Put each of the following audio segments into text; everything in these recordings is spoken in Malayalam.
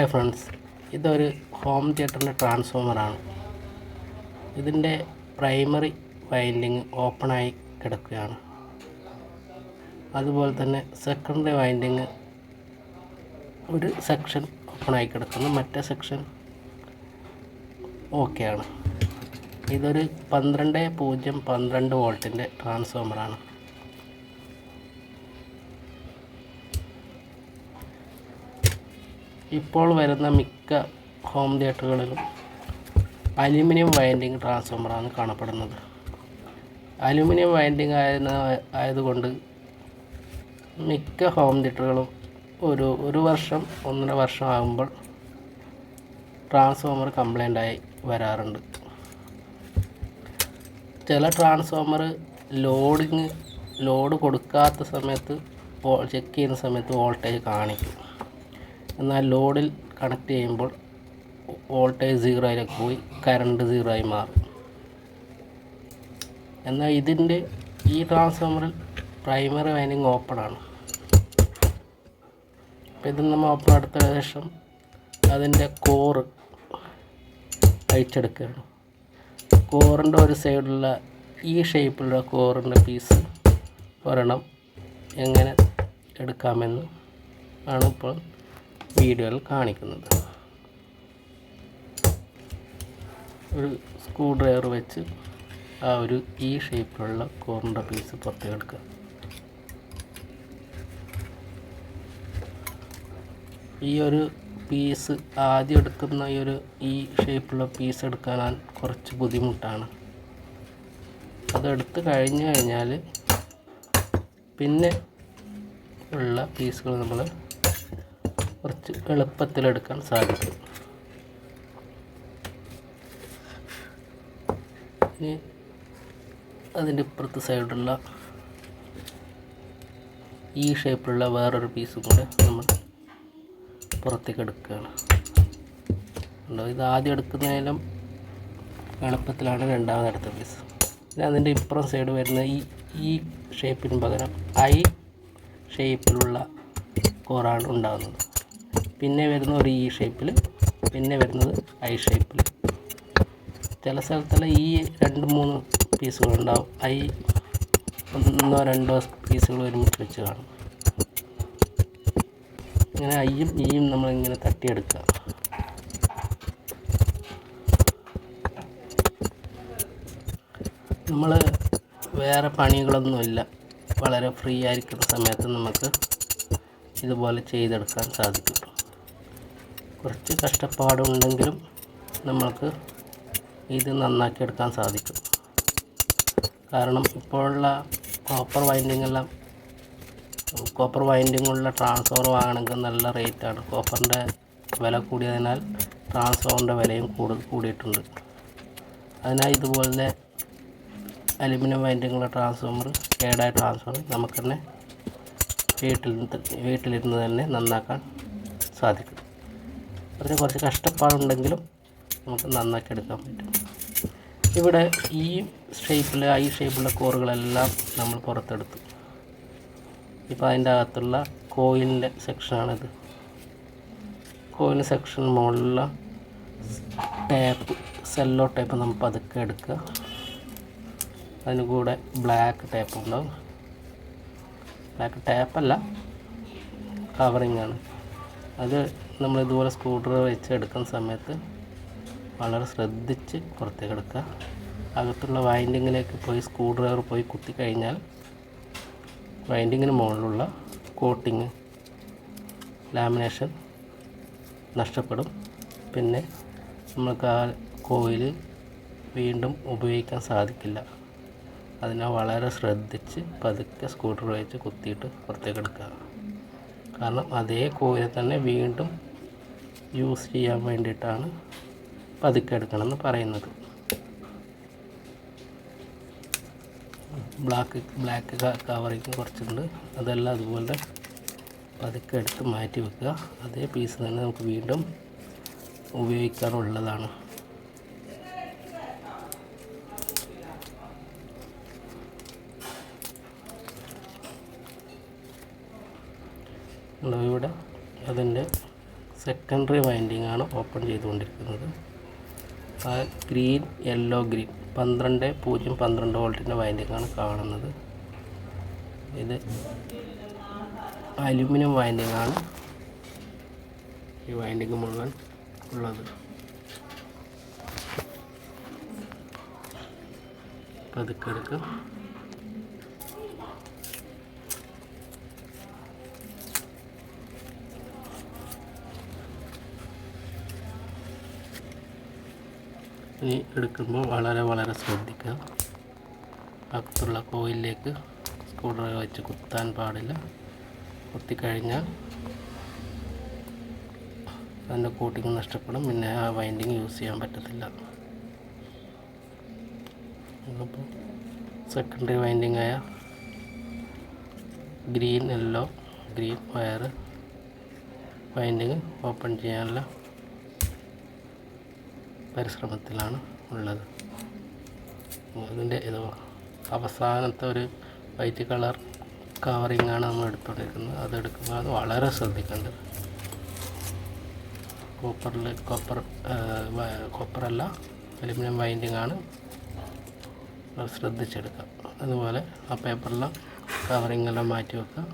Hi friends. ഇതൊരു ഹോം തിയേറ്ററിന്റെ ട്രാൻസ്ഫോമറാണ്. ഇതിന്റെ പ്രൈമറി വൈൻഡിങ് ഓപ്പണായി കിടക്കുകയാണ്. അതുപോലെ തന്നെ സെക്കൻഡറി വൈൻഡിങ് ഒരു സെക്ഷൻ ഓപ്പണായി കിടക്കുന്നു. മറ്റേ സെക്ഷൻ ഓക്കെയാണ്. ഇതൊരു പന്ത്രണ്ട് പൂജ്യം പന്ത്രണ്ട് വോൾട്ടിന്റെ ട്രാൻസ്ഫോമറാണ്. ഇപ്പോൾ വരുന്ന മിക്ക ഹോം തിയേറ്ററുകളിലും അലുമിനിയം വൈൻഡിങ് ട്രാൻസ്ഫോമറാണ് കാണപ്പെടുന്നത്. അലുമിനിയം വൈൻഡിങ് ആയിരുന്ന ആയതുകൊണ്ട് മിക്ക ഹോം തിയേറ്ററുകളും ഒരു ഒരു വർഷം ഒന്നര വർഷം ആകുമ്പോൾ ട്രാൻസ്ഫോമർ കംപ്ലൈന്റായി വരാറുണ്ട്. ചില ട്രാൻസ്ഫോമർ ലോഡിങ് ലോഡ് കൊടുക്കാത്ത സമയത്ത് ചെക്ക് ചെയ്യുന്ന സമയത്ത് വോൾട്ടേജ് കാണിക്കും. എന്നാൽ ലോഡിൽ കണക്ട് ചെയ്യുമ്പോൾ വോൾട്ടേജ് സീറോയിലേക്ക് പോയി കറണ്ട് സീറോ ആയി മാറും. എന്നാൽ ഇതിന്റെ ഈ ട്രാൻസ്ഫോമറിൽ പ്രൈമറി വൈനിങ് ഓപ്പൺ ആണ്. അപ്പോൾ ഇത് നമ്മൾ ഓപ്പൺ എടുത്ത ശേഷം അതിന്റെ കോറ് അഴിച്ചെടുക്കുകയാണ്. കോറിന്റെ ഒരു സൈഡിലുള്ള ഈ ഷേപ്പിലുള്ള കോറിന്റെ പീസ് ഒരെണ്ണം എങ്ങനെ എടുക്കാമെന്ന് ആണ് ഇപ്പോൾ വീഡിയോയിൽ കാണിക്കുന്നത്. ഒരു സ്ക്രൂ ഡ്രൈവർ വെച്ച് ആ ഒരു ഈ ഷേപ്പിലുള്ള കോറിന്റെ പീസ് പുറത്തെടുക്കുക. ഈ ഒരു പീസ് ആദ്യം എടുക്കുന്ന ഈ ഒരു ഈ ഷേപ്പിലുള്ള പീസ് എടുക്കാൻ കുറച്ച് ബുദ്ധിമുട്ടാണ്. അതെടുത്ത് കഴിഞ്ഞ് കഴിഞ്ഞാൽ പിന്നെ ഉള്ള പീസുകൾ നമ്മൾ കുറച്ച് എളുപ്പത്തിലെടുക്കാൻ സാധിക്കും. ഇനി അതിന്റെ ഇപ്പുറത്ത് സൈഡുള്ള ഈ ഷേപ്പിലുള്ള വേറൊരു പീസ് കൂടെ നമ്മൾ പുറത്തേക്ക് എടുക്കുകയാണ്. ഇത് ആദ്യം എടുക്കുന്നതിലും എളുപ്പത്തിലാണ് രണ്ടാമത് അടുത്ത പീസ് പിന്നെ അതിന്റെ ഇപ്പുറം സൈഡ് വരുന്ന ഈ ഈ ഷേപ്പിന് പകരം ഐ ഷേപ്പിലുള്ള കോറാണ് ഉണ്ടാകുന്നത്. പിന്നെ വരുന്ന ഒരു ഇ ഷേപ്പിൽ പിന്നെ വരുന്നത് ഐ ഷേപ്പിൽ ചില സ്ഥലത്തെല്ലാം ഈ രണ്ട് മൂന്ന് പീസുകളുണ്ടാവും ഐ ഒന്നോ രണ്ടോ പീസുകൾ ഒരുമിച്ച് വെച്ച് കാണും. ഇങ്ങനെ ഐയും ഈയും നമ്മളിങ്ങനെ തട്ടിയെടുക്കുക. നമ്മൾ വേറെ പണികളൊന്നുമില്ല വളരെ ഫ്രീ ആയിരിക്കുന്ന സമയത്ത് നമുക്ക് ഇതുപോലെ ചെയ്തെടുക്കാൻ സാധിക്കും. കുറച്ച് കഷ്ടപ്പാടുണ്ടെങ്കിലും നമ്മൾക്ക് ഇത് നന്നാക്കിയെടുക്കാൻ സാധിക്കും. കാരണം ഇപ്പോഴുള്ള കോപ്പർ വൈൻഡിങ് എല്ലാം കോപ്പർ വൈൻഡിങ് ഉള്ള ട്രാൻസ്ഫോർ വാങ്ങണമെങ്കിൽ നല്ല റേറ്റാണ് കോപ്പറിന്റെ വില കൂടിയതിനാൽ ട്രാൻസ്ഫോറിന്റെ വിലയും കൂടുതൽ കൂടിയിട്ടുണ്ട്. അതിനാൽ ഇതുപോലെ അലുമിനിയം വൈൻഡിങ്ങുള്ള ട്രാൻസ്ഫോമർ കേടായ ട്രാൻസ്ഫോമർ നമുക്ക് തന്നെ വീട്ടിൽ വീട്ടിലിരുന്ന് തന്നെ നന്നാക്കാൻ സാധിക്കും. അതിന് കുറച്ച് കഷ്ടപ്പാടുണ്ടെങ്കിലും നമുക്ക് നന്നാക്കി എടുക്കാൻ പറ്റും. ഇവിടെ ഈ ഷേപ്പിൽ ഈ ഷേപ്പിലുള്ള കോറുകളെല്ലാം നമ്മൾ പുറത്തെടുത്തു. ഇപ്പോൾ അതിന്റെ അകത്തുള്ള കോയിലിന്റെ സെക്ഷനാണിത് കോയിൽ സെക്ഷൻ മുകളിലുള്ള ടേപ്പ് സെല്ലോ ടേപ്പ് നമ്മൾ പതുക്കെ എടുക്കുക. അതിന് കൂടെ ബ്ലാക്ക് ടേപ്പ് ഉണ്ടാവും. ബ്ലാക്ക് ടേപ്പല്ല കവറിങ് ആണ്. അത് നമ്മൾ ഇതുപോലെ സ്കൂട്ടർ വെച്ച് എടുക്കുന്ന സമയത്ത് വളരെ ശ്രദ്ധിച്ച് പുറത്തേക്ക് എടുക്കുക. അകത്തുള്ള വൈൻഡിങ്ങിലേക്ക് പോയി സ്ക്രൂ ഡ്രൈവർ പോയി കുത്തി കഴിഞ്ഞാൽ വൈൻഡിങ്ങിന് മുകളിലുള്ള കോട്ടിങ് ലാമിനേഷൻ നഷ്ടപ്പെടും. പിന്നെ നമുക്ക് ആ കോയിൽ വീണ്ടും ഉപയോഗിക്കാൻ സാധിക്കില്ല. അതിനാൽ വളരെ ശ്രദ്ധിച്ച് പതുക്കെ സ്കൂട്ടർ വെച്ച് കുത്തിയിട്ട് പുറത്തേക്ക് എടുക്കുക. കാരണം അതേ കോയിൽ തന്നെ വീണ്ടും യൂസ് ചെയ്യാൻ വേണ്ടിയിട്ടാണ് പതുക്കെ എടുക്കണമെന്ന് പറയുന്നത്. ബ്ലാക്ക് ബ്ലാക്ക് കവറിങ് കുറച്ചുണ്ട് അതെല്ലാം അതുപോലെ പതുക്കെ എടുത്ത് മാറ്റി വെക്കുക. അതേ പീസ് തന്നെ നമുക്ക് വീണ്ടും ഉപയോഗിക്കാറുള്ളതാണ് ഇവിടെ അതിന്റെ സെക്കൻഡറി വൈൻഡിങ് ആണ് ഓപ്പൺ ചെയ്തുകൊണ്ടിരിക്കുന്നത്. ആ ഗ്രീൻ യെല്ലോ ഗ്രീൻ പന്ത്രണ്ട് പൂജ്യം പന്ത്രണ്ട് വോൾട്ടിന്റെ വൈൻഡിങ് ആണ് കാണുന്നത്. ഇത് അലുമിനിയം വൈൻഡിങ് ആണ് ഈ വൈൻഡിങ് മുഴുവൻ ഉള്ളത്. പതുക്കെ ഇനി എടുക്കുമ്പോൾ വളരെ വളരെ ശ്രദ്ധിക്കുക. അകത്തുള്ള കോയിലേക്ക് സ്ക്രൂ ഡ്രൈവർ വെച്ച് കുത്താൻ പാടില്ല. കുത്തിക്കഴിഞ്ഞാൽ അതിന്റെ കോട്ടിങ് നഷ്ടപ്പെടും. പിന്നെ ആ വൈൻഡിങ് യൂസ് ചെയ്യാൻ പറ്റത്തില്ല. അപ്പോൾ സെക്കൻഡറി വൈൻഡിങ് ആയ green yellow green wire winding open ചെയ്യാനുള്ള പരിശ്രമത്തിലാണ് ഉള്ളത്. അതിന്റെ ഇത് അവസാനത്തെ ഒരു വൈറ്റ് കളർ കവറിങ് ആണ് നമ്മൾ എടുത്തുകൊണ്ടിരിക്കുന്നത്. അതെടുക്കുമ്പോൾ അത് വളരെ ശ്രദ്ധിക്കേണ്ടത്. കോപ്പറിൽ കോപ്പർ കോപ്പറല്ല അലുമിനിയം വൈൻഡിങ് ആണ് ശ്രദ്ധിച്ചെടുക്കുക. അതുപോലെ ആ പേപ്പറിലെ കവറിങ് എല്ലാം മാറ്റി വെക്കുക.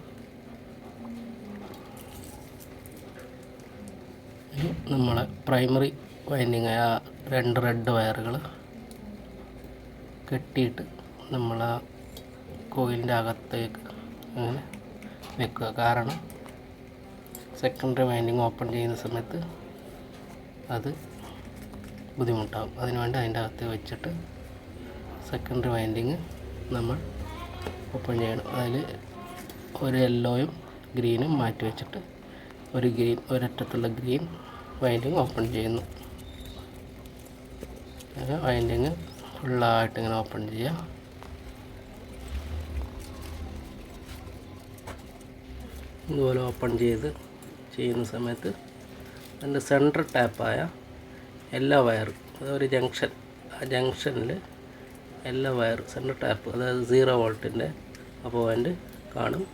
ഇനി നമ്മളെ പ്രൈമറി വൈൻഡിങ് ആ രണ്ട് റെഡ് വയറുകൾ കെട്ടിയിട്ട് നമ്മൾ ആ കോയിലിന്റെ അകത്തേക്ക് അങ്ങനെ വെക്കുക. കാരണം സെക്കൻഡറി വൈൻഡിങ് ഓപ്പൺ ചെയ്യുന്ന സമയത്ത് അത് ബുദ്ധിമുട്ടാകും അതിനുവേണ്ടി അതിന്റെ അകത്ത് വെച്ചിട്ട് സെക്കൻഡറി വൈൻഡിങ് നമ്മൾ ഓപ്പൺ ചെയ്യണം. അതിൽ ഒരു യെല്ലോയും ഗ്രീനും മാറ്റി വെച്ചിട്ട് ഒരു ഗ്രീൻ ഒരറ്റത്തുള്ള ഗ്രീൻ വൈൻഡിങ് ഓപ്പൺ ചെയ്യുന്നു. അങ്ങനെ വൈൻഡിങ് ഫുള്ളായിട്ട് ഇങ്ങനെ ഓപ്പൺ ചെയ്യാം. ഇതുപോലെ ഓപ്പൺ ചെയ്ത് ചെയ്യുന്ന സമയത്ത് അതിന്റെ സെൻട്രൽ ടാപ്പായ എല്ലാ വയർ ഒരു ജംഗ്ഷൻ ആ ജംഗ്ഷനിൽ എല്ലാ വയർ സെൻട്രൽ ടാപ്പ് അതായത് സീറോ വോൾട്ടിന്റെ ആ പോയിന്റ് കാണും.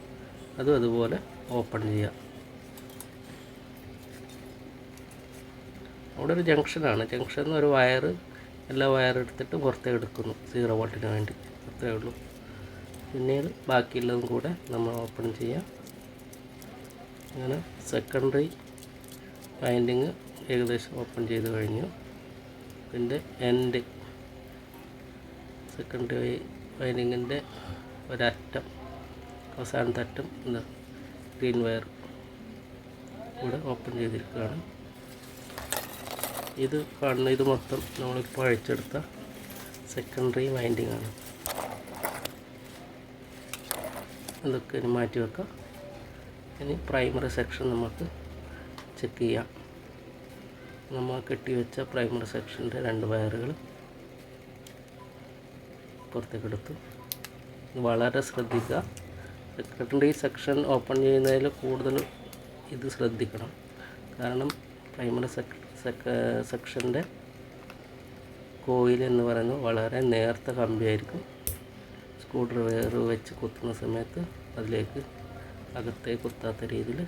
അതും അതുപോലെ ഓപ്പൺ ചെയ്യാം. അവിടെ ഒരു ജംഗ്ഷനാണ് ജംഗ്ഷനിൽ ഒരു വയർ എല്ലാ വയർ എടുത്തിട്ട് പുറത്തേക്ക് എടുക്കുന്നു. സീറോ വോൾട്ടിന് വേണ്ടി. അത്രേ ഉള്ളൂ. പിന്നീട് ബാക്കിയുള്ളതും കൂടെ നമ്മൾ ഓപ്പൺ ചെയ്യാം. അങ്ങനെ സെക്കൻഡറി വൈൻഡിങ് ഏകദേശം ഓപ്പൺ ചെയ്ത് കഴിഞ്ഞു. ഇതിന്റെ എൻഡ് സെക്കൻഡറി വൈൻഡിങ്ങിന്റെ ഒരറ്റം. അവസാനത്തെ അറ്റം എന്താ ഗ്രീൻ വയർ കൂടെ ഓപ്പൺ ചെയ്തിരിക്കുകയാണ്. ഇത് കാണുന്ന ഇത് മൊത്തം നമ്മളിപ്പോൾ അഴിച്ചെടുത്ത സെക്കൻഡറി വൈൻഡിങ് ആണ്. ഇതൊക്കെ ഇനി മാറ്റി വെക്കാം. ഇനി പ്രൈമറി സെക്ഷൻ നമുക്ക് ചെക്ക് ചെയ്യാം. നമ്മൾ കെട്ടിവെച്ച പ്രൈമറി സെക്ഷന്റെ രണ്ട് വയറുകൾ പുറത്തേക്ക് എടുത്തു. വളരെ ശ്രദ്ധിക്കുക. സെക്രട്ടറി സെക്ഷൻ ഓപ്പൺ ചെയ്യുന്നതിൽ കൂടുതൽ ഇത് ശ്രദ്ധിക്കണം. കാരണം പ്രൈമറി സെക് സെക്ക സെക്ഷന്റെ കോയിൽ എന്ന് പറയുന്നത് വളരെ നേർത്ത കമ്പിയായിരിക്കും. സ്ക്രൂ ഡ്രൈവർ വെച്ച് കുത്തുന്ന സമയത്ത് അതിലേക്ക് അകത്തേക്ക് കുത്താത്ത രീതിയിൽ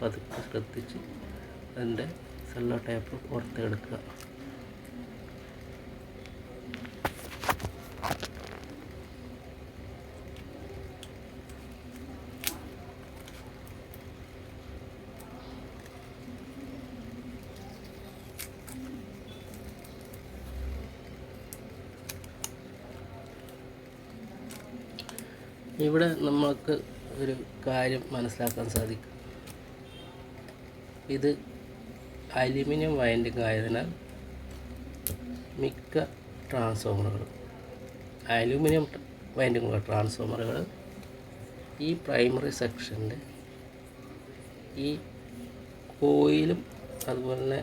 പതുക്കെ ശ്രദ്ധിച്ച് അതിന്റെ സെല്ലോ ടേപ്പ് പുറത്തെടുക്കുക. ഇവിടെ നമുക്ക് ഒരു കാര്യം മനസ്സിലാക്കാൻ സാധിക്കും. ഇത് അലുമിനിയം വയൻഡിങ് ആയതിനാൽ മിക്ക ട്രാൻസ്ഫോമറുകളും അലുമിനിയം വൈൻഡിങ്ങുള്ള ട്രാൻസ്ഫോമറുകൾ ഈ പ്രൈമറി സെക്ഷന്റെ ഈ കോയിലും അതുപോലെ തന്നെ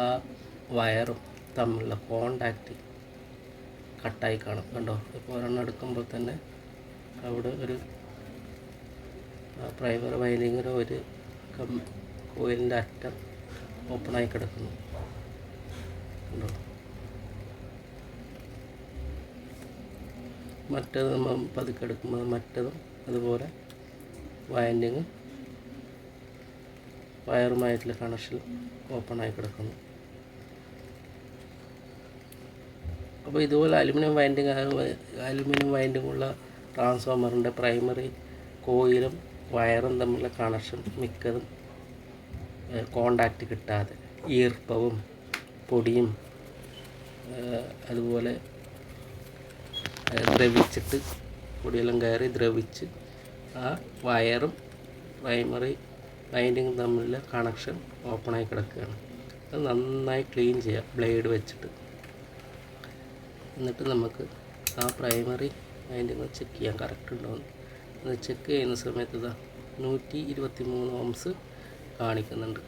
ആ വയറും തമ്മിലുള്ള കോണ്ടാക്റ്റ് കട്ടായി കാണും. കണ്ടോ? ഇപ്പോൾ ഒരെണ്ണം എടുക്കുമ്പോൾ തന്നെ അവിടെ ഒരു പ്രൈമറി വൈൻഡിങ്ങിന് ഒരു കം കോയിലിന്റെ അറ്റം ഓപ്പണായി കിടക്കുന്നു. കണ്ടോ? മറ്റേത് നമ്മൾ പതുക്കെ എടുക്കുമ്പോൾ മറ്റതും അതുപോലെ വയൻഡിങ് വയറുമായിട്ടുള്ള കണക്ഷൻ ആയി കിടക്കുന്നു. അപ്പോൾ ഇതുപോലെ അലുമിനിയം വൈൻഡിങ് അലുമിനിയം വൈൻഡിങ് ഉള്ള ട്രാൻസ്ഫോമറിന്റെ പ്രൈമറി കോയിലും വയറും തമ്മിലുള്ള കണക്ഷൻ മിക്കതും കോണ്ടാക്റ്റ് കിട്ടാതെ ഈർപ്പവും പൊടിയും അതുപോലെ ദ്രവിച്ചിട്ട് പൊടിയെല്ലാം കയറി ദ്രവിച്ച് ആ വയറും പ്രൈമറി വൈൻഡിങ്ങും തമ്മിലുള്ള കണക്ഷൻ ഓപ്പണായി കിടക്കുകയാണ്. അത് നന്നായി ക്ലീൻ ചെയ്യുക ബ്ലേഡ് വെച്ചിട്ട്. എന്നിട്ട് നമുക്ക് ആ പ്രൈമറി വൈൻഡിങ് ചെക്ക് ചെയ്യാം. കറക്റ്റ് ഉണ്ടോയെന്ന് അത് ചെക്ക് ചെയ്യുന്ന സമയത്ത് ഇതാ നൂറ്റി ഇരുപത്തി മൂന്ന് ഓംസ് കാണിക്കുന്നുണ്ട്.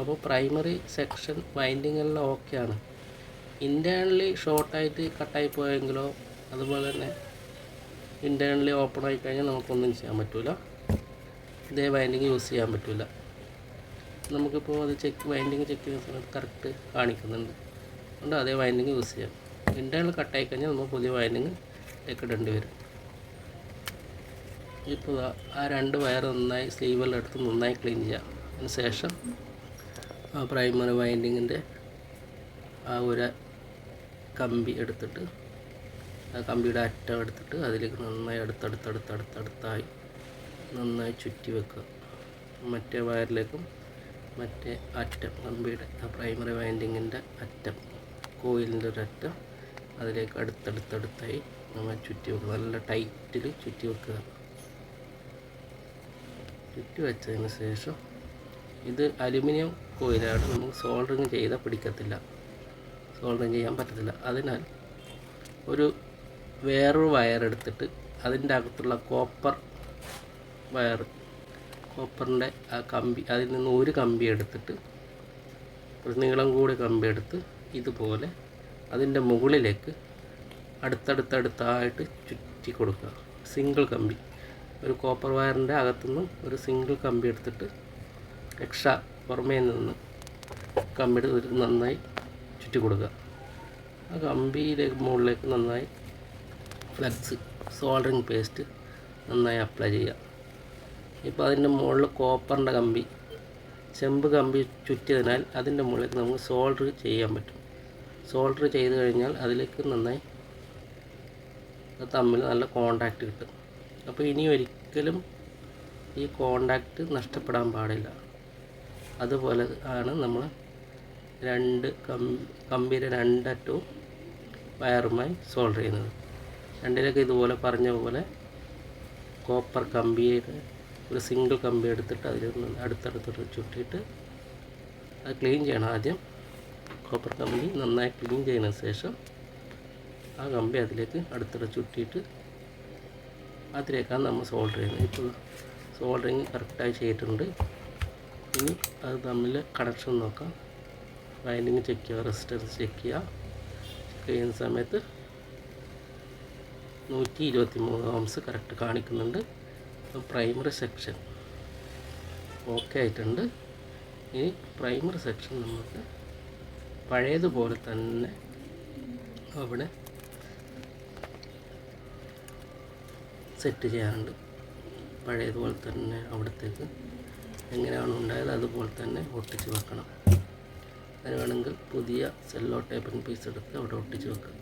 അപ്പോൾ പ്രൈമറി സെക്ഷൻ വൈൻഡിങ് എല്ലാം ഓക്കെയാണ് ഇന്റേണലി ഷോർട്ടായിട്ട് കട്ടായി പോയെങ്കിലോ അതുപോലെ തന്നെ ഇന്റേണലി ഓപ്പൺ ആയി കഴിഞ്ഞാൽ നമുക്കൊന്നും ചെയ്യാൻ പറ്റില്ല ഇതേ വൈൻഡിങ് യൂസ് ചെയ്യാൻ പറ്റില്ല നമുക്കിപ്പോൾ അത് ചെക്ക് വൈൻഡിങ് ചെക്ക് ചെയ്യുന്ന സമയത്ത് കറക്റ്റ് കാണിക്കുന്നുണ്ട്. അതുകൊണ്ട് അതേ വൈൻഡിങ് യൂസ് ചെയ്യാം. ഇന്റേർണൽ കട്ടായി കഴിഞ്ഞാൽ നമ്മൾ പുതിയ വയറിങ് ഇടേണ്ടി വരും. ഇപ്പോൾ ആ രണ്ട് വയർ നന്നായി സ്ലീവെല്ലാം എടുത്ത് നന്നായി ക്ലീൻ ചെയ്യാം. അതിന് ശേഷം ആ പ്രൈമറി വൈൻഡിങ്ങിന്റെ ആ ഒരു കമ്പി എടുത്തിട്ട് ആ കമ്പിയുടെ അറ്റം എടുത്തിട്ട് അതിലേക്ക് നന്നായി അടുത്തടുത്തടുത്തടുത്തടുത്തായി നന്നായി ചുറ്റി വെക്കുക. മറ്റേ വയറിലേക്കും മറ്റേ അറ്റം കമ്പിയുടെ ആ പ്രൈമറി വൈൻഡിങ്ങിന്റെ അറ്റം കോയിലിന്റെ ഒരു അറ്റം അതിലേക്ക് അടുത്തടുത്തടുത്തായി നമ്മൾ ചുറ്റി വെക്കുക. നല്ല ടൈറ്റിൽ ചുറ്റി വെക്കുക. ചുറ്റി വെച്ചതിന് ശേഷം ഇത് അലുമിനിയം കോയിലാണ്. നമുക്ക് സോൾഡറിങ് ചെയ്താൽ പിടിക്കത്തില്ല. സോൾഡറിങ് ചെയ്യാൻ പറ്റത്തില്ല. അതിനാൽ ഒരു വേറൊരു വയർ എടുത്തിട്ട് അതിന്റെ അകത്തുള്ള കോപ്പർ വയർ കോപ്പറിന്റെ ആ കമ്പി അതിൽ നിന്ന് ഒരു കമ്പി എടുത്തിട്ട് ഒരു നീളം കൂടി കമ്പി എടുത്ത് ഇതുപോലെ അതിന്റെ മുകളിലേക്ക് അടുത്തടുത്തടുത്തായിട്ട് ചുറ്റി കൊടുക്കുക. സിംഗിൾ കമ്പി. ഒരു കോപ്പർ വയറിന്റെ അകത്തുനിന്നും ഒരു സിംഗിൾ കമ്പി എടുത്തിട്ട് എക്സ്ട്രാ പുറമേ നിന്ന് കമ്പി നന്നായി ചുറ്റി കൊടുക്കുക. ആ കമ്പിയിലെ മുകളിലേക്ക് നന്നായി ഫ്ലക്സ് സോൾഡറിങ് പേസ്റ്റ് നന്നായി അപ്ലൈ ചെയ്യുക. ഇപ്പോൾ അതിന്റെ മുകളിൽ കോപ്പറിന്റെ കമ്പി ചെമ്പ് കമ്പി ചുറ്റിയതിനാൽ അതിന്റെ മുകളിലേക്ക് നമുക്ക് സോൾഡർ ചെയ്യാൻ പറ്റും. സോൾഡർ ചെയ്ത് കഴിഞ്ഞാൽ അതിലേക്ക് നന്നായി അത് തമ്മിൽ നല്ല കോണ്ടാക്റ്റ് കിട്ടും. അപ്പോൾ ഇനി ഒരിക്കലും ഈ കോണ്ടാക്റ്റ് നഷ്ടപ്പെടാൻ പാടില്ല. അതുപോലെ ആണ് നമ്മൾ രണ്ട് കമ്പി കമ്പിയുടെ രണ്ടറ്റവും വയറുമായി സോൾഡർ ചെയ്യുന്നത്. രണ്ടിലൊക്കെ ഇതുപോലെ പറഞ്ഞ പോലെ കോപ്പർ കമ്പിയുടെ ഒരു സിംഗിൾ കമ്പി എടുത്തിട്ട് അതിൽ അടുത്തടുത്തോട്ട് ചുറ്റിയിട്ട് അത് ക്ലീൻ ചെയ്യണം. ആദ്യം കോപ്പർ കമ്പി നന്നായി ക്ലീൻ ചെയ്തതിന് ശേഷം ആ കമ്പി അതിലേക്ക് അടുത്തിടെ ചുറ്റിയിട്ട് അതിലേക്കാണ് നമ്മൾ സോൾഡർ ചെയ്യുന്നത് ഇപ്പോൾ സോൾഡറിങ് കറക്റ്റായി ചെയ്തിട്ടുണ്ട്. ഇനി അത് തമ്മിൽ കണക്ഷൻ നോക്കാം. വൈൻഡിങ് ചെക്ക് ചെയ്യുക റെസിസ്റ്റൻസ് ചെക്ക് ചെയ്യുക. ചെക്ക് ചെയ്യുന്ന സമയത്ത് നൂറ്റി ഇരുപത്തി മൂന്ന് ഓംസ് കറക്റ്റ് കാണിക്കുന്നുണ്ട് പ്രൈമറി സെക്ഷൻ ഓക്കെ ആയിട്ടുണ്ട്. ഇനി പ്രൈമറി സെക്ഷൻ നമുക്ക് പഴയതുപോലെ തന്നെ അവിടെ സെറ്റ് ചെയ്യാറുണ്ട്. പഴയതുപോലെ തന്നെ അവിടത്തേക്ക് എങ്ങനെയാണ് ഉണ്ടായത് അതുപോലെ തന്നെ ഒട്ടിച്ച് വെക്കണം. അതിന് വേണമെങ്കിൽ പുതിയ സെല്ലോ ടേപ്പിംഗ് പീസ് എടുത്ത് അവിടെ ഒട്ടിച്ച് വെക്കുക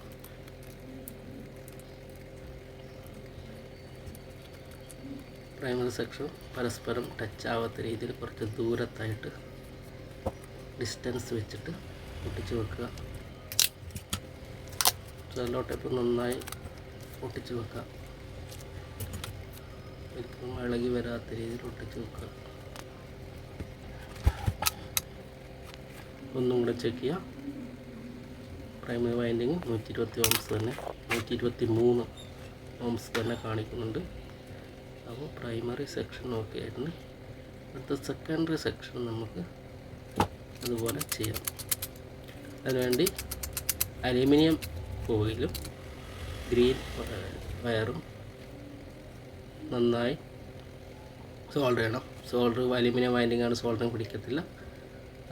പ്രൈമറി സെക്ഷൻ പരസ്പരം ടച്ച് ആവാത്ത രീതിയിൽ കുറച്ച് ദൂരത്തായിട്ട് ഡിസ്റ്റൻസ് വെച്ചിട്ട് ഒട്ടിച്ച് വെക്കുക. സെല്ലോ ടൈപ്പ് നന്നായി ഒട്ടിച്ച് വെക്കുക. ഒരിക്കലും ഇളകി വരാത്ത രീതിയിൽ ഒട്ടിച്ച് വെക്കുക. ഒന്നും കൂടെ ചെക്ക് ചെയ്യുക പ്രൈമറി വൈൻഡിങ് നൂറ്റി ഇരുപത്തി ഓംസ് തന്നെ നൂറ്റി ഇരുപത്തി മൂന്ന് ഓംസ് തന്നെ കാണിക്കുന്നുണ്ട്. അപ്പോൾ പ്രൈമറി സെക്ഷൻ ഓക്കെ ആയിരുന്നു അടുത്ത സെക്കൻഡറി സെക്ഷൻ നമുക്ക് അതുപോലെ ചെയ്യാം. അതിനുവേണ്ടി അലൂമിനിയം കോയിലും ഗ്രീൻ വയറും നന്നായി സോൾഡർ ചെയ്യണം. സോൾഡർ അലൂമിനിയം വൈൻഡിങ് ആണ് സോൾഡറിങ് പിടിക്കത്തില്ല.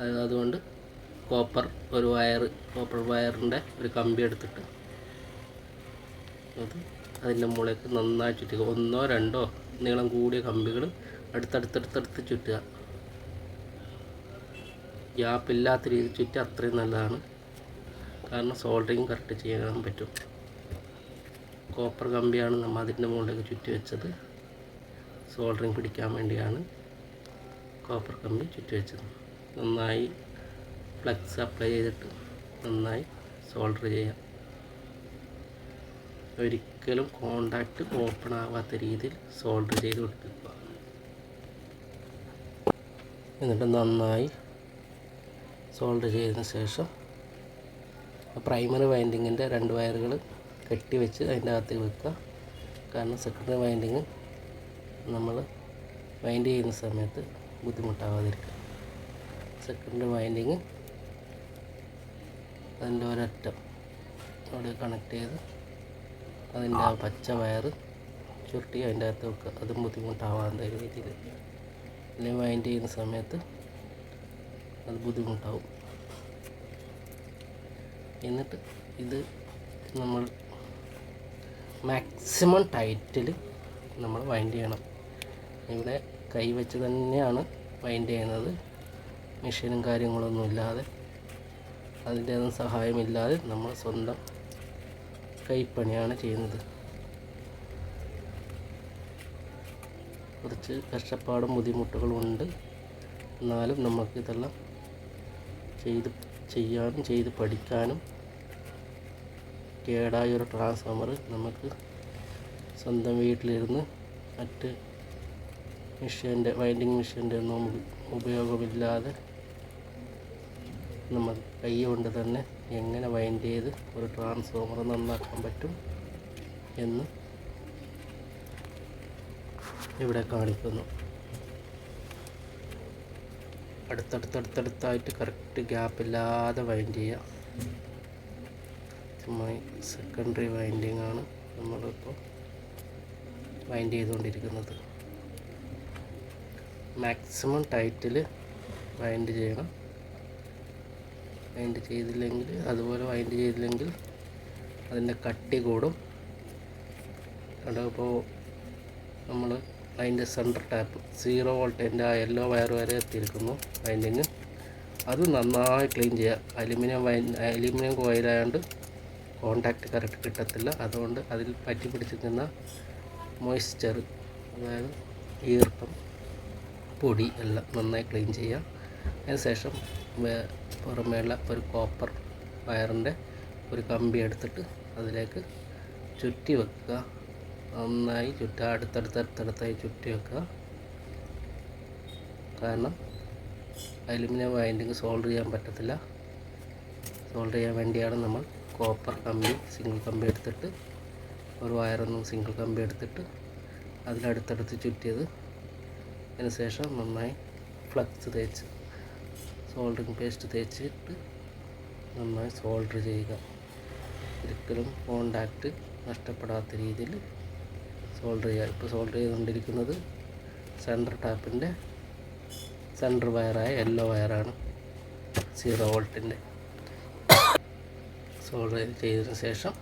അത് അതുകൊണ്ട് കോപ്പർ ഒരു വയർ കോപ്പർ വയറിന്റെ ഒരു കമ്പി എടുത്തിട്ട് അത് അതിന്റെ മുകളിലേക്ക് നന്നായി ചുറ്റുക. ഒന്നോ രണ്ടോ നീളം കൂടിയ കമ്പികൾ അടുത്തടുത്തടുത്തടുത്ത് ചുറ്റുക. ഗ്യാപ്പ് ഇല്ലാത്ത രീതിയിൽ ചുറ്റി അത്രയും നല്ലതാണ്. കാരണം സോൾഡറിങ് കറക്റ്റ് ചെയ്യാൻ പറ്റും. കോപ്പർ കമ്പിയാണ് നമ്മൾ അതിന്റെ മുകളിലേക്ക് ചുറ്റി വെച്ചത്. സോൾഡറിങ് പിടിക്കാൻ വേണ്ടിയാണ് കോപ്പർ കമ്പി ചുറ്റി വെച്ചത്. നന്നായി ഫ്ലക്സ് അപ്ലൈ ചെയ്തിട്ട് നന്നായി സോൾഡർ ചെയ്യാം. ഒരിക്കലും കോണ്ടാക്റ്റ് ഓപ്പൺ ആവാത്ത രീതിയിൽ സോൾഡർ ചെയ്ത് കൊടുക്കുക എന്നിട്ട് നന്നായി സോൾഡർ ചെയ്തതിന് ശേഷം പ്രൈമറി വൈൻഡിങ്ങിന്റെ രണ്ട് വയറുകൾ കെട്ടിവെച്ച് അതിന്റെ അകത്ത് വെക്കുക. കാരണം സെക്കൻഡറി വൈൻഡിങ് നമ്മൾ വൈൻഡ് ചെയ്യുന്ന സമയത്ത് ബുദ്ധിമുട്ടാവാതിരിക്കുക. സെക്കൻഡറി വൈൻഡിങ് അതിന്റെ ഒരറ്റം അവിടെ കണക്ട് ചെയ്ത് അതിന്റെ ആ പച്ച വയറ് ചുരുട്ടി അതിന്റെ അകത്ത് വെക്കുക. അതും ബുദ്ധിമുട്ടാവാത്ത രീതിയിൽ. അല്ലെങ്കിൽ വൈൻഡ് ചെയ്യുന്ന സമയത്ത് അത് ബുദ്ധിമുട്ടാവും. എന്നിട്ട് ഇത് നമ്മൾ മാക്സിമം ടൈറ്റിൽ നമ്മൾ വൈൻഡ് ചെയ്യണം. ഇവിടെ കൈ വെച്ച് തന്നെയാണ് വൈൻഡ് ചെയ്യുന്നത്. മെഷീനും കാര്യങ്ങളൊന്നും ഇല്ലാതെ അതിന്റേതും സഹായമില്ലാതെ നമ്മൾ സ്വന്തം കൈപ്പണിയാണ് ചെയ്യുന്നത്. കുറച്ച് കഷ്ടപ്പാടും ബുദ്ധിമുട്ടുകളും ഉണ്ട്. എന്നാലും നമുക്ക് ഇതെല്ലാം ചെയ്ത് ചെയ്യാനും ചെയ്ത് പഠിക്കാനും കേടായ ഒരു ട്രാൻസ്ഫോമർ നമുക്ക് സ്വന്തം വീട്ടിലിരുന്ന് മറ്റ് മെഷീന്റെ വൈൻഡിങ് മെഷീന്റെ ഒന്നും ഉപയോഗമില്ലാതെ നമ്മൾ കൈ കൊണ്ട് തന്നെ എങ്ങനെ വൈൻഡ് ചെയ്ത് ഒരു ട്രാൻസ്ഫോമർ നന്നാക്കാൻ പറ്റും എന്ന് ഇവിടെ കാണിക്കുന്നു. അടുത്തടുത്തടുത്തടുത്തായിട്ട് കറക്റ്റ് ഗ്യാപ്പില്ലാതെ വൈൻഡ് ചെയ്യുക. ചുമ്മാ സെക്കൻഡറി വൈൻഡിങ് ആണ് നമ്മളിപ്പോൾ വൈൻഡ് ചെയ്തുകൊണ്ടിരിക്കുന്നത്. മാക്സിമം ടൈറ്റിൽ വൈൻഡ് ചെയ്യണം. വൈൻഡ് ചെയ്തില്ലെങ്കിൽ അതുപോലെ വൈൻഡ് ചെയ്തില്ലെങ്കിൽ അതിന്റെ കട്ടി കൂടും. കണ്ടോ ഇപ്പോൾ നമ്മൾ അതിന്റെ സെന്റർ ടാപ്പ് സീറോ വോൾട്ടിന്റെ ആ യെല്ലോ വയർ വരെ എത്തിയിരിക്കുന്നു വൈൻഡിങ് അത് നന്നായി ക്ലീൻ ചെയ്യുക. അലുമിനിയം വൈൻ അലുമിനിയം കോയിലായതുകൊണ്ട് കോണ്ടാക്റ്റ് കറക്റ്റ് കിട്ടത്തില്ല. അതുകൊണ്ട് അതിൽ പറ്റി പിടിച്ചിരിക്കുന്ന മോയ്സ്ചർ അതായത് ഈർപ്പം പൊടി എല്ലാം നന്നായി ക്ലീൻ ചെയ്യുക. അതിനുശേഷം പുറമേയുള്ള ഒരു കോപ്പർ വയറിന്റെ ഒരു കമ്പി എടുത്തിട്ട് അതിലേക്ക് ചുറ്റി വെക്കുക. നന്നായി ചുറ്റുക അടുത്തടുത്തടുത്തടുത്തായി ചുറ്റി വെക്കുക. കാരണം അലുമിനിയം വൈൻഡിങ് സോൾഡർ ചെയ്യാൻ പറ്റത്തില്ല. സോൾഡർ ചെയ്യാൻ വേണ്ടിയാണ് നമ്മൾ കോപ്പർ കമ്പി സിംഗിൾ കമ്പി എടുത്തിട്ട് ഒരു വയറൊന്നും സിംഗിൾ കമ്പി എടുത്തിട്ട് അതിലടുത്തടുത്ത് ചുറ്റിയത്. അതിനുശേഷം നന്നായി ഫ്ലക്സ് തേച്ച് സോൾഡറിങ് പേസ്റ്റ് തേച്ചിട്ട് നന്നായി സോൾഡർ ചെയ്യുക. ഒരിക്കലും കോണ്ടാക്റ്റ് നഷ്ടപ്പെടാത്ത രീതിയിൽ സോൾഡർ ചെയ്യുക ഇപ്പോൾ സോൾഡർ ചെയ്തുകൊണ്ടിരിക്കുന്നത് സെന്റർ ടാപ്പിന്റെ സെന്റർ വയറായ യെല്ലോ വയറാണ് സീറോ വോൾട്ടിന്റെ സോൾഡർ ചെയ്തതിന് ശേഷം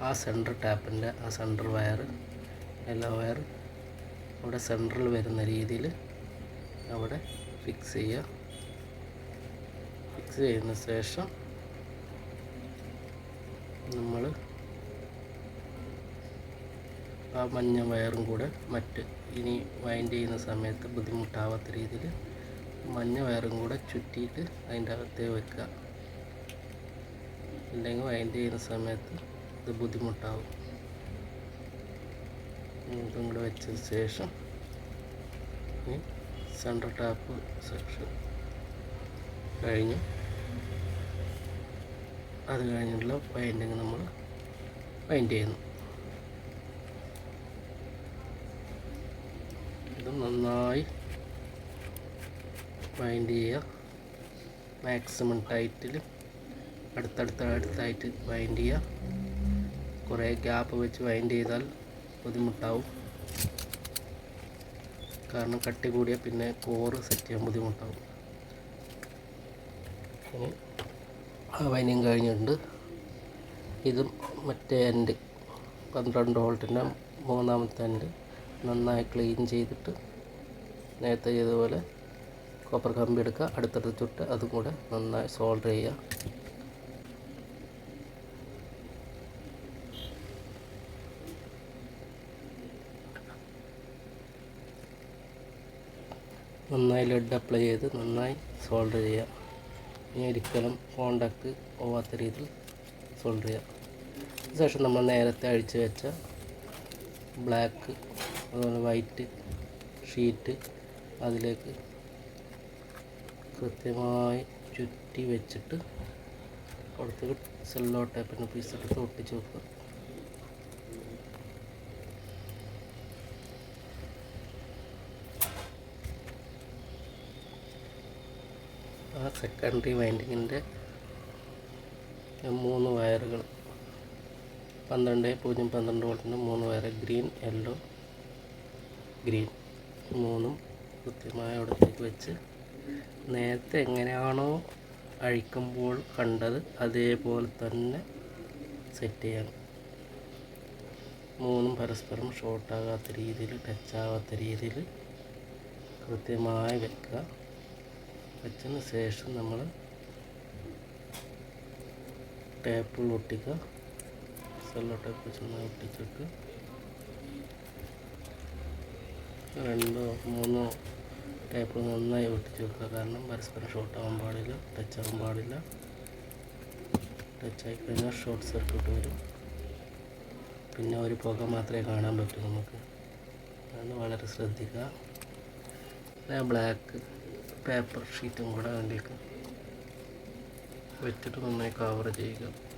ആ സെന്റർ ടാപ്പിന്റെ ആ സെന്റർ വയർ യെല്ലോ വയർ അവിടെ സെന്ററിൽ വരുന്ന രീതിയിൽ അവിടെ ഫിക്സ് ചെയ്യുക ഫിക്സ് ചെയ്യുന്ന ശേഷം നമ്മൾ ആ മഞ്ഞ വയറും കൂടെ മറ്റ് ഇനി വൈൻഡ് ചെയ്യുന്ന സമയത്ത് ബുദ്ധിമുട്ടാവാത്ത രീതിയിൽ മഞ്ഞ വയറും കൂടെ ചുറ്റിയിട്ട് അതിന്റെ അകത്തേ വെക്കുക. ഇല്ലെങ്കിൽ വൈൻഡ് ചെയ്യുന്ന സമയത്ത് ഇത് ബുദ്ധിമുട്ടാവും. ഇതും കൂടെ വെച്ചതിന് ശേഷം സെൻട്രൽ ടാപ്പ് സെക്ഷൻ കഴിഞ്ഞു അത് കഴിഞ്ഞുള്ള വൈൻഡിങ് നമ്മൾ വൈൻഡ് ചെയ്യുന്നു ഇത് നന്നായി വൈൻഡ് ചെയ്യുക. മാക്സിമം ടൈറ്റിൽ അടുത്തടുത്ത അടുത്തായിട്ട് വൈൻഡ് ചെയ്യുക. കുറേ ഗ്യാപ്പ് വെച്ച് വൈൻഡ് ചെയ്താൽ ബുദ്ധിമുട്ടാവും. കാരണം കട്ടി കൂടിയാൽ പിന്നെ കോറ് സെറ്റ് ചെയ്യാൻ ബുദ്ധിമുട്ടാവും. ആ വൈനിങ് കഴിഞ്ഞിട്ടുണ്ട്. ഇതും മറ്റേ എൻഡ് പന്ത്രണ്ട് വോൾട്ടിന്റെ മൂന്നാമത്തെ എൻഡ് നന്നായി ക്ലീൻ ചെയ്തിട്ട് നേരത്തെ ചെയ്തതുപോലെ കോപ്പർ കമ്പി എടുക്കുക അടുത്തടുത്ത് ചുട്ട് അതും കൂടെ നന്നായി സോൾഡർ ചെയ്യുക. നന്നായി ലെഡ് അപ്ലൈ ചെയ്ത് നന്നായി സോൾഡർ ചെയ്യുക. ഇനി ഒരിക്കലും കോണ്ടാക്ട് പോവാത്ത രീതിയിൽ സോൾഡർ ചെയ്യുക. അതിനുശേഷം നമ്മൾ നേരത്തെ അഴിച്ചു വെച്ച ബ്ലാക്ക് അതുപോലെ വൈറ്റ് ഷീറ്റ് അതിലേക്ക് കൃത്യമായി ചുറ്റി വെച്ചിട്ട് അവിടുത്തെ സെല്ലോ ടൈപ്പിന്റെ പീസ് എടുത്ത് ഒട്ടിച്ച് വെക്കുക. ആ സെക്കൻഡറി വൈൻഡിങ്ങിന്റെ മൂന്ന് വയറുകൾ പന്ത്രണ്ട് പൂജ്യം പന്ത്രണ്ട് വോൾട്ടിന്റെ മൂന്ന് വയർ ഗ്രീൻ യെല്ലോ ഗ്രീൻ മൂന്നും കൃത്യമായ അവിടത്തേക്ക് വെച്ച് നേരത്തെ എങ്ങനെയാണോ അഴിക്കുമ്പോൾ കണ്ടത് അതേപോലെ തന്നെ സെറ്റ് ചെയ്യണം മൂന്നും പരസ്പരം ഷോർട്ടാകാത്ത രീതിയിൽ ടച്ച് ആവാത്ത രീതിയിൽ കൃത്യമായി വെക്കുക. വെച്ചതിന് ശേഷം നമ്മൾ ടേപ്പിൾ ഒട്ടിക്കുക. സെല്ലോ ടേപ്പ് വെച്ച് ഒട്ടിച്ചിട്ട് രണ്ടോ മൂന്നോ ടേപ്പ് നന്നായി ഒട്ടിച്ച് വെക്കുക. കാരണം പരസ്പരം ഷോർട്ട് ആവാൻ പാടില്ല ടച്ച് ആവാൻ പാടില്ല. ടച്ച് ആയി കഴിഞ്ഞാൽ ഷോർട്ട് സർക്യൂട്ട് വരും. പിന്നെ ഒരു പുക മാത്രമേ കാണാൻ പറ്റൂ നമുക്ക്. അതുകൊണ്ട് വളരെ ശ്രദ്ധിക്കുക. ഞാൻ ബ്ലാക്ക് പേപ്പർ ഷീറ്റും കൂടെ വേണ്ടിയിട്ട് വെച്ചിട്ട് നന്നായി കവർ ചെയ്യുക.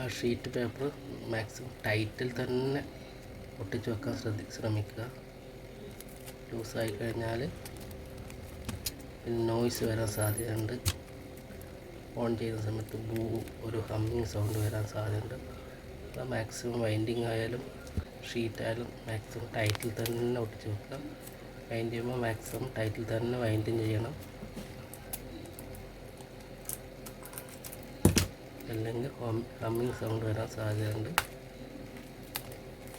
ആ ഷീറ്റ് പേപ്പർ മാക്സിമം ടൈറ്റിൽ തന്നെ ഒട്ടിച്ച് വെക്കാൻ ശ്രദ്ധി ശ്രമിക്കുക. ലൂസായി കഴിഞ്ഞാൽ നോയ്സ് വരാൻ സാധ്യതയുണ്ട്. ഓൺ ചെയ്യുന്ന സമയത്ത് ബൂ ഒരു ഹമ്മിങ് സൗണ്ട് വരാൻ സാധ്യതയുണ്ട്. അപ്പോൾ മാക്സിമം വൈൻഡിങ് ആയാലും ഷീറ്റ് ആയാലും മാക്സിമം ടൈറ്റിൽ തന്നെ ഒട്ടിച്ച് വെക്കുക. വൈൻഡ് ചെയ്യുമ്പോൾ മാക്സിമം ടൈറ്റിൽ തന്നെ വൈൻഡിങ് ചെയ്യണം. അല്ലെങ്കിൽ ഹമ്മിങ് സൗണ്ട് വരാൻ സാധ്യതയുണ്ട്.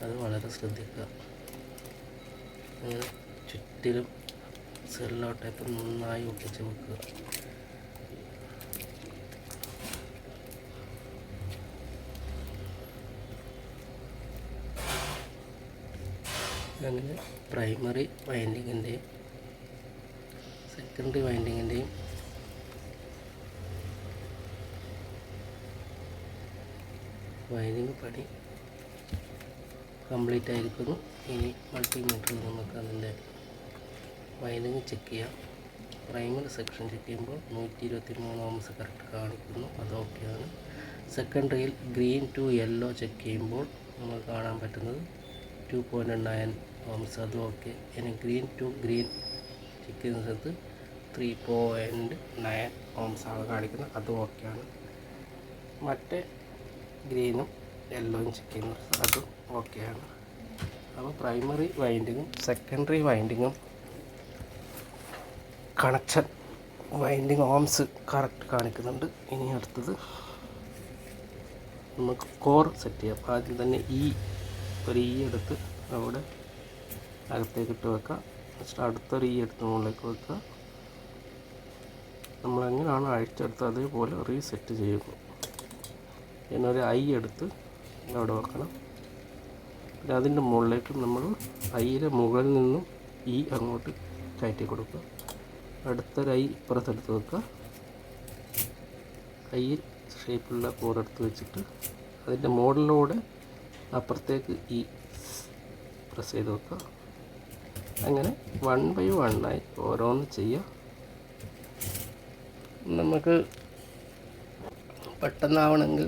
അത് വളരെ ശ്രദ്ധിക്കുക. അങ്ങനെ ചുറ്റിലും സെല്ലോ ടൈപ്പ് നന്നായി ഒട്ടിച്ച് വെക്കുക. അങ്ങനെ പ്രൈമറി വൈൻഡിങ്ങിന്റെയും സെക്കൻഡറി വൈൻഡിങ്ങിന്റെയും വൈൻഡിങ് പണി കംപ്ലീറ്റ് ആയിരിക്കുന്നു. ഇനി മൾട്ടിമീറ്ററിൽ നമുക്ക് അതിന്റെ വയറിങ് ചെക്ക് ചെയ്യാം. പ്രൈമറി സെക്ഷൻ ചെക്ക് ചെയ്യുമ്പോൾ നൂറ്റി ഇരുപത്തി മൂന്ന് ഓംസ് കറക്റ്റ് കാണിക്കുന്നു അത് ഓക്കെയാണ് സെക്കൻഡറിയിൽ ഗ്രീൻ ടു യെല്ലോ ചെക്ക് ചെയ്യുമ്പോൾ നമുക്ക് കാണാൻ പറ്റുന്നത് ടു പോയിന്റ് നയൻ ഓംസ് അതും ഓക്കെ ഇനി ഗ്രീൻ ടു ഗ്രീൻ ചെക്ക് ചെയ്യുന്ന സ്ഥലത്ത് ത്രീ പോയിന്റ് നയൻ ഓംസ് ആണ് കാണിക്കുന്നത്. അതും ഓക്കെയാണ് മറ്റേ ഗ്രീനും യെല്ലോയും ചിക്കനും അതും ഓക്കെയാണ്. അപ്പോൾ പ്രൈമറി വൈൻഡിങ്ങും സെക്കൻഡറി വൈൻഡിങ്ങും കണക്ഷൻ വൈൻഡിങ് ഓംസ് കറക്റ്റ് കാണിക്കുന്നുണ്ട്. ഇനി അടുത്തത് നമുക്ക് കോർ സെറ്റ് ചെയ്യാം. ആദ്യം തന്നെ ഈ ഒരു ഈ എടുത്ത് അവിടെ അകത്തേക്ക് ഇട്ട് വെക്കാം. നെക്സ്റ്റ് അടുത്തൊരു ഈ എടുത്ത് മുകളിലേക്ക് വെക്കുക. നമ്മളെങ്ങനെയാണ് അഴിച്ചെടുത്ത് അതേപോലെ റീസെറ്റ് ചെയ്യുന്നു. ഒരു ഐ എടുത്ത് അവിടെ വെക്കണം. പിന്നെ അതിന്റെ മുകളിലേക്ക് നമ്മൾ ഐയുടെ മുകളിൽ നിന്നും ഈ അങ്ങോട്ട് കയറ്റി കൊടുക്കുക. അടുത്തൊരു ഐ ഇപ്പുറത്തെടുത്ത് വെക്കുക. ഐ ഷേപ്പിലുള്ള കോറെടുത്ത് വെച്ചിട്ട് അതിന്റെ മുകളിലൂടെ അപ്പുറത്തേക്ക് ഈ പ്രസ് ചെയ്ത് വെക്കുക. അങ്ങനെ വൺ ബൈ വണ്ണായി ഓരോന്ന് ചെയ്യുക. നമുക്ക് പെട്ടെന്നാവണമെങ്കിൽ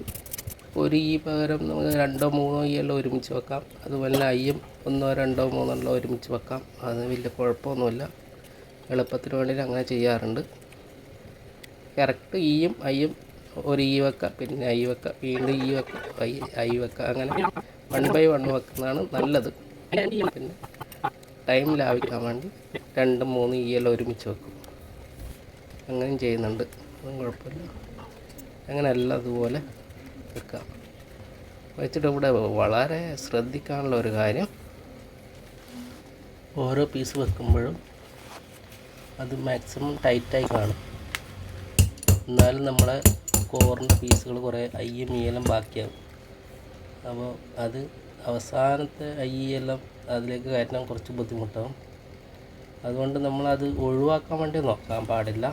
ഒരു ഈ പകരം നമുക്ക് രണ്ടോ മൂന്നോ ഈ എല്ലാം ഒരുമിച്ച് വെക്കാം. അതുപോലെ അയ്യും ഒന്നോ രണ്ടോ മൂന്നോ എല്ലാം ഒരുമിച്ച് വെക്കാം. അത് വലിയ കുഴപ്പമൊന്നുമില്ല. എളുപ്പത്തിന് വേണ്ടി അങ്ങനെ ചെയ്യാറുണ്ട്. കറക്റ്റ് ഈയും അയ്യും ഒരു ഈ വെക്കാം പിന്നെ ഐ വെക്കാം വീണ്ടും ഈ വെക്കാം ഐ ഐ വെക്കാം. അങ്ങനെ വൺ ബൈ വൺ വെക്കുന്നതാണ് നല്ലത്. പിന്നെ ടൈം ലാഭിക്കാൻ വേണ്ടി രണ്ട് മൂന്ന് ഈ എല്ലാം ഒരുമിച്ച് വെക്കും. അങ്ങനെയും ചെയ്യുന്നുണ്ട്. അതും കുഴപ്പമില്ല. അങ്ങനെ എല്ലാം അതുപോലെ വെക്കാം. വെച്ചിട്ട് ഇവിടെ വളരെ ശ്രദ്ധിക്കാനുള്ള ഒരു കാര്യം ഓരോ പീസ് വെക്കുമ്പോഴും അത് മാക്സിമം ടൈറ്റായി കാണും. എന്നാലും നമ്മളെ കോറിന്റെ പീസുകൾ കുറേ അയ്യും ഈയെല്ലാം ബാക്കിയാവും. അപ്പോൾ അത് അവസാനത്തെ അയ്യെല്ലാം അതിലേക്ക് കയറ്റാൻ കുറച്ച് ബുദ്ധിമുട്ടാവും. അതുകൊണ്ട് നമ്മളത് ഒഴിവാക്കാൻ വേണ്ടി നോക്കാൻ പാടില്ല.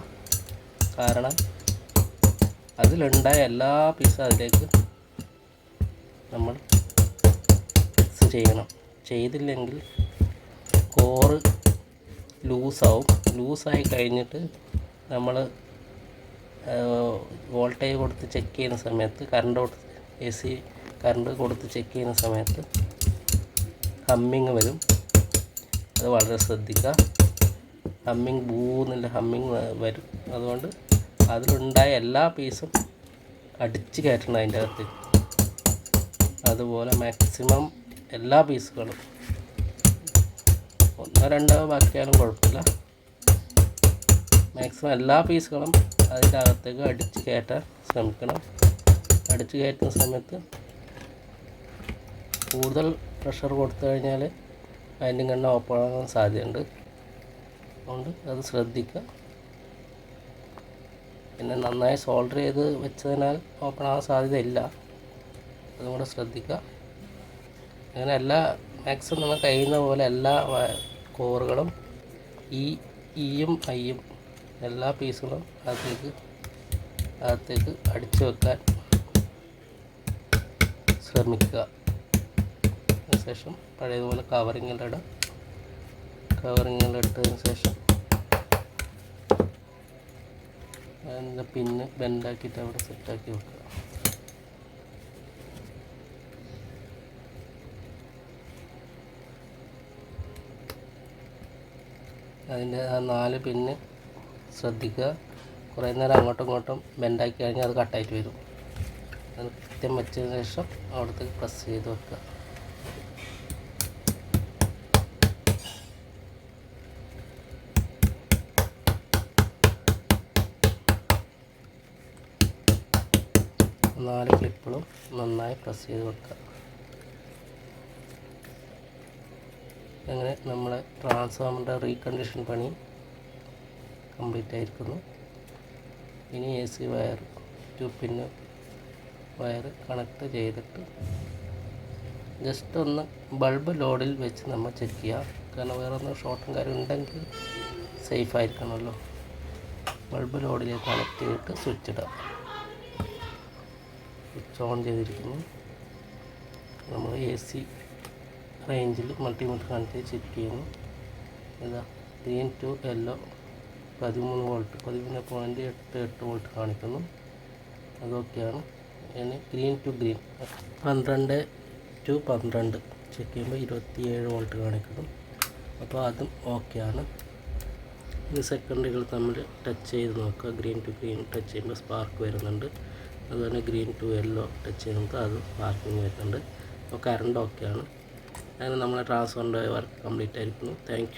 കാരണം അതിലുണ്ടായ എല്ലാ പീസും അതിലേക്ക് നമ്മൾ ഫിക്സ് ചെയ്യണം. ചെയ്തില്ലെങ്കിൽ കോറ് ലൂസാവും ലൂസായി കഴിഞ്ഞിട്ട് നമ്മൾ വോൾട്ടേജ് കൊടുത്ത് ചെക്ക് ചെയ്യുന്ന സമയത്ത് കറണ്ട് കൊടുത്ത് എ സി കറണ്ട് കൊടുത്ത് ചെക്ക് ചെയ്യുന്ന സമയത്ത് ഹമ്മിങ് വരും. അത് വളരെ ശ്രദ്ധിക്കുക. ഹമ്മിങ് ബൂന്നില്ല ഹമ്മിങ് വരും. അതുകൊണ്ട് അതിലുണ്ടായ എല്ലാ പീസും അടിച്ച് കയറ്റണം അതിന്റെ അകത്ത്. അതുപോലെ മാക്സിമം എല്ലാ പീസുകളും. ഒന്നോ രണ്ടോ ബാക്കിയാലും കുഴപ്പമില്ല. മാക്സിമം എല്ലാ പീസുകളും അതിന്റെ അകത്തേക്ക് അടിച്ച് കയറ്റാൻ ശ്രമിക്കണം. അടിച്ച് കയറ്റുന്ന സമയത്ത് കൂടുതൽ പ്രഷർ കൊടുത്തു കഴിഞ്ഞാൽ അതിന്റെ കണ്ണ ഓപ്പൺ ആകാൻ സാധ്യതയുണ്ട്. അതുകൊണ്ട് അത് ശ്രദ്ധിക്കുക. പിന്നെ നന്നായി സോൾഡർ ചെയ്ത് വെച്ചതിനാൽ ഓപ്പൺ ആകാൻ സാധ്യതയില്ല. അതും കൂടെ ശ്രദ്ധിക്കുക. അങ്ങനെ എല്ലാ മാക്സിമം നമ്മൾ കഴിയുന്ന പോലെ എല്ലാ കോറുകളും ഈ ഇയും ഐയും എല്ലാ പീസുകളും അകത്തേക്ക് അകത്തേക്ക് അടിച്ചു വെക്കാൻ ശ്രമിക്കുക. അതിനുശേഷം പഴയതുപോലെ കവറിങ്ങിലിടാം കവറിങ്ങിലിട്ടതിന് ശേഷം അതിന്റെ പിന്നെ ബെൻഡാക്കിയിട്ട് അവിടെ സെറ്റാക്കി വെക്കുക. അതിന്റെ ആ നാല് പിന്ന് ശ്രദ്ധിക്കുക. കുറേ നേരം അങ്ങോട്ടും ഇങ്ങോട്ടും ബെൻഡാക്കി കഴിഞ്ഞാൽ അത് കട്ടായിട്ട് വരും. അത് കൃത്യം വെച്ചതിന് ശേഷം അവിടത്തേക്ക് പ്രസ് ചെയ്ത് വെക്കുക. നന്നായി പ്രസ് ചെയ്ത് വെക്കാം. അങ്ങനെ നമ്മളെ ട്രാൻസ്ഫോമറിന്റെ റീകണ്ടീഷൻ പണി കംപ്ലീറ്റ് ആയിരിക്കുന്നു. ഇനി എ സി വയർ ടു പിന്ന് വയർ കണക്ട് ചെയ്തിട്ട് ജസ്റ്റ് ഒന്ന് ബൾബ് ലോഡിൽ വെച്ച് നമ്മൾ ചെക്ക് ചെയ്യുക കാരണം വേറെ ഒന്നും ഷോർട്ടും കാര്യം ഉണ്ടെങ്കിൽ സേഫ് ആയിരിക്കണമല്ലോ ബൾബ് ലോഡിലേക്ക് കണക്ട് ചെയ്തിട്ട് സ്വിച്ച് ഇടുക സ്വിച്ച് ഓൺ ചെയ്തിരിക്കുന്നു. നമ്മൾ എ സി റേഞ്ചിൽ മൾട്ടിമീറ്റർ കണക്ട് ചെക്ക് ചെയ്യുന്നു. ഇതാ ഗ്രീൻ ടു യെല്ലോ പതിമൂന്ന് വോൾട്ട് പതിമൂന്ന് പോയിന്റ് എട്ട് എട്ട് വോൾട്ട് കാണിക്കുന്നു. അതൊക്കെയാണ് ഇനി ഗ്രീൻ ടു ഗ്രീൻ പന്ത്രണ്ട് ടു പന്ത്രണ്ട് ചെക്ക് ചെയ്യുമ്പോൾ ഇരുപത്തിയേഴ് വോൾട്ട് കാണിക്കുന്നു. അപ്പോൾ അതും ഓക്കെയാണ്. ഈ സെക്കൻഡുകൾ തമ്മിൽ ടച്ച് ചെയ്ത് നോക്കുക. ഗ്രീൻ ടു ഗ്രീൻ ടച്ച് ചെയ്യുമ്പോൾ സ്പാർക്ക് വരുന്നുണ്ട്. അതുപോലെ ഗ്രീൻ ടു യെല്ലോ ടച്ച് ചെയ്യുമ്പോൾ അത് സ്പാർക്കിങ് വരുന്നുണ്ട് അപ്പോൾ കറണ്ട് ഓക്കെയാണ് അങ്ങനെ നമ്മളെ ട്രാൻസ്ഫറിന്റെ വർക്ക് കംപ്ലീറ്റ് ആയിരിക്കുന്നു. താങ്ക്